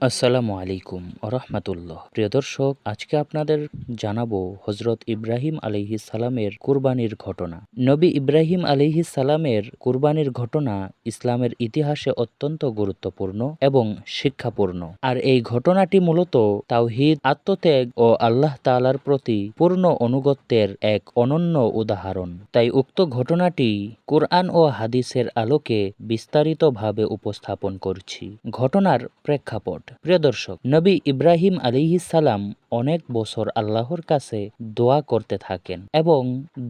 আসসালামু আলাইকুম রহমতুল্লাহ প্রিয় দর্শক, আজকে আপনাদের জানাব হজরত ইব্রাহিম আলিহিস সালামের কুরবানির ঘটনা। নবী ইব্রাহিম আলিহিস সালামের কুরবানির ঘটনা ইসলামের ইতিহাসে অত্যন্ত গুরুত্বপূর্ণ এবং শিক্ষাপূর্ণ। আর এই ঘটনাটি মূলত তাওহিদ, আত্মত্যাগ ও আল্লাহ তালার প্রতি পূর্ণ অনুগত্যের এক অনন্য উদাহরণ। তাই উক্ত ঘটনাটি কোরআন ও হাদিসের আলোকে বিস্তারিতভাবে উপস্থাপন করছি। ঘটনার প্রেক্ষাপট। প্রিয় দর্শক, নবী ইব্রাহিম আলী সালাম অনেক বছর আল্লাহর কাছে দোয়া করতে থাকেন এবং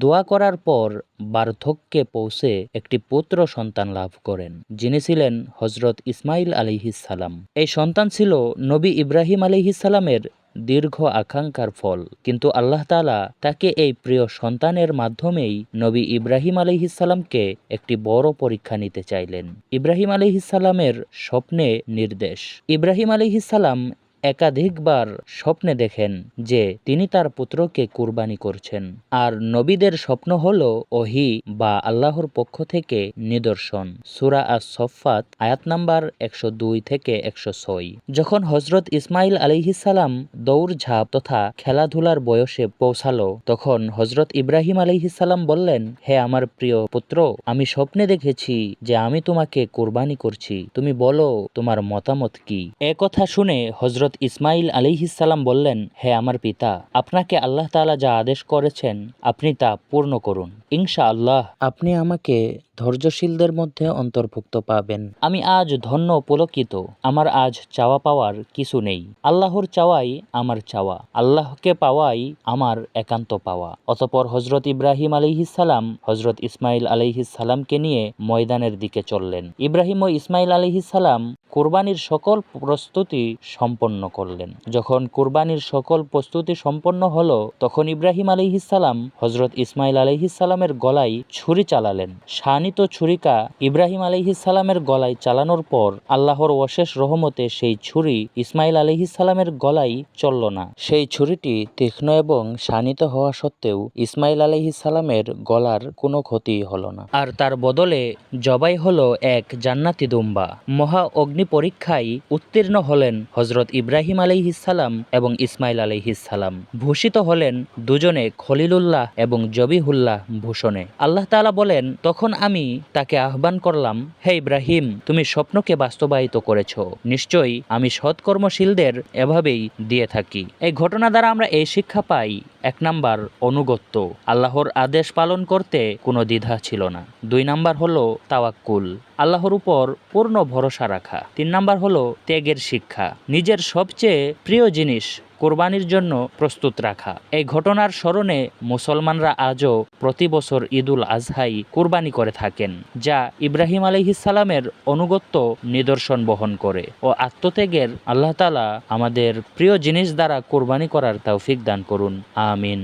দোয়া করার পর বার্ধক্যে পৌঁছে একটি পুত্র সন্তান লাভ করেন, যিনি ছিলেন হজরত ইসমাইল আলিহিস সালাম। এই সন্তান ছিল নবী ইব্রাহিম আলিহিস সালামের দীর্ঘ আকাঙ্ক্ষার ফল। কিন্তু আল্লাহ তালা তাকে এই প্রিয় সন্তানের মাধ্যমেই নবী ইব্রাহিম আলহিসাল্লামকে একটি বড় পরীক্ষা নিতে চাইলেন। ইব্রাহিম আলহিসাল্লামের স্বপ্নে নির্দেশ। ইব্রাহিম আলহিসাল্লাম একাধিকবার স্বপ্নে দেখেন যে তিনি তার পুত্রকে কুরবানি করছেন। আর নবীদের স্বপ্ন হল ওহি বা আল্লাহর পক্ষ থেকে নিদর্শন। সুরা আস সফাত আয়াত নাম্বার একশো দুই থেকে একশো ছয়। যখন হজরত ইসমাইল আলিহিসাল্লাম দৌড়ঝাঁপ তথা খেলাধুলার বয়সে পৌঁছালো, তখন হজরত ইব্রাহিম আলিহিসাল্লাম বললেন, হে আমার প্রিয় পুত্র, আমি স্বপ্নে দেখেছি যে আমি তোমাকে কোরবানি করছি। তুমি বলো, তোমার মতামত কি? কথা শুনে হজরত ইসমাইল আলিহিসাল্লাম বললেন হে আমার পিতা আপনাকে আল্লাহ তাআলা যা আদেশ করেছেন আপনি তা পূর্ণ করুন। ইনশা আল্লাহ আপনি আমাকে ধৈর্যশীলদের মধ্যে অন্তর্ভুক্ত পাবেন। আমি আজ ধন্য পুলকিত আমার আজ চাওয়া পাওয়ার কিছু নেই। আল্লাহর চাওয়াই আমার চাওয়া আল্লাহকে পাওয়াই আমার একান্ত পাওয়া। অতপর হজরত ইব্রাহিম আলিহিসাল্লাম হজরত ইসমাইল আলিহিসাল্লামকে নিয়ে ময়দানের দিকে চললেন। ইব্রাহিম ও ইসমাইল আলিহিসাল্লাম কোরবানির সকল প্রস্তুতি সম্পন্ন করলেন। যখন কোরবানির সকল প্রস্তুতি সম্পন্ন হলো, তখন ইব্রাহিম আলিহিসাল্লাম হজরত ইসমাইল আলিহিসাল্লামের গলায় ছুরি চালালেন। শানিত ছুরিকা ইব্রাহিম আলিহিসাল্লামের গলায় চালানোর পর আল্লাহর অশেষ রহমতে সেই ছুরি ইসমাইল আলিহিসাল্লামের গলায় চলল না। সেই ছুরিটি তীক্ষ্ণ এবং শানিত হওয়া সত্ত্বেও ইসমাইল আলিহিসাল্লামের গলার কোনো ক্ষতি হলো না। আর তার বদলে জবাই হলো এক জান্নাতি দুম্বা। মহা অগ্নি পরীক্ষায় উত্তীর্ণ হলেন হজরত আলাইহিসাল্লাম এবং ইসমাইল আলাইহিসাল্লাম ভূষিত হলেন দুজনে খলিলুল্লাহ এবং জবিহুল্লাহ ভূষণে। আল্লাহ তাআলা বলেন, তখন আমি তাকে আহ্বান করলাম, হে ইব্রাহিম, তুমি স্বপ্নকে বাস্তবায়িত করেছ। নিশ্চয়ই আমি সৎকর্মশীলদের এভাবেই দিয়ে থাকি। এই ঘটনা দ্বারা আমরা এই শিক্ষা পাই, এক নাম্বার অনুগত্য। আল্লাহর আদেশ পালন করতে কোনো দ্বিধা ছিল না। দুই নাম্বার হলো তাওয়াক্কুল। আল্লাহর উপর পূর্ণ ভরসা রাখা। তিন নাম্বার হলো ত্যাগের শিক্ষা। নিজের সবচেয়ে প্রিয় জিনিস কোরবানির জন্য প্রস্তুত রাখা। এই ঘটনার স্মরণে মুসলমানরা আজও প্রতি বছর ঈদুল আজহাই কোরবানি করে থাকেন, যা ইব্রাহিম আলহিসালামের অনুগত্য নিদর্শন বহন করে ও আত্মত্যাগের আল্লাহতালা আমাদের প্রিয় জিনিস দ্বারা কোরবানি করার তৌফিক দান করুন। আমিন।